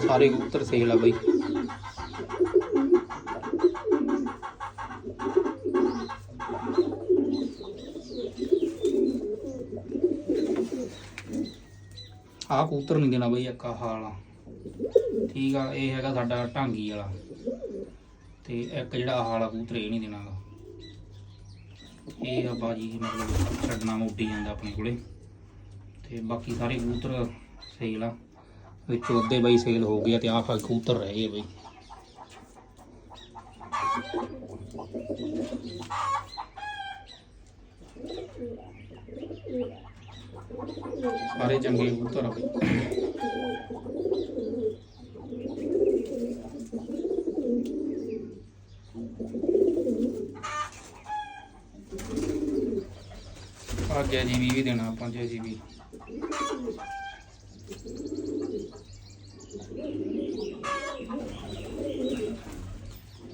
ਸਾਰੇ ਕਬੂਤਰ ਸੇਲ ਆ ਬਈ। ਆਹ ਕਬੂਤਰ ਨਹੀਂ ਦੇਣਾ ਬਈ ਇੱਕ ਆਹ ਵਾਲਾ। ਠੀਕ ਆ, ਇਹ ਹੈਗਾ ਸਾਡਾ ਢਾਂਗੀ ਵਾਲਾ। ਤੇ ਇੱਕ ਜਿਹੜਾ ਆਹ ਵਾਲਾ ਕਬੂਤਰ ਇਹ ਨਹੀਂ ਦੇਣਾਗਾ ਇਹ ਆ ਬਾਜੀ, ਮਤਲਬ ਛੱਡਣਾ ਉੱਡੀ ਜਾਂਦਾ ਆਪਣੇ ਕੋਲੇ। ਤੇ ਬਾਕੀ ਸਾਰੇ ਕਬੂਤਰ ਸੇਲ ਆ। ਵਿੱਚੋਂ ਅੱਧੇ ਬਈ ਸੇਲ ਹੋ ਗਏ ਤੇ ਆਹ ਫਲ ਕਬੂਤਰ ਰਹਿ ਗਏ ਬਈ। ਸਾਰੇ ਚੰਗੇ ਕਬੂਤਰ ਆ ਆ ਜੈ ਜੀ ਵੀ ਦੇਣਾ ਆਪਾਂ, ਜੀ ਵੀ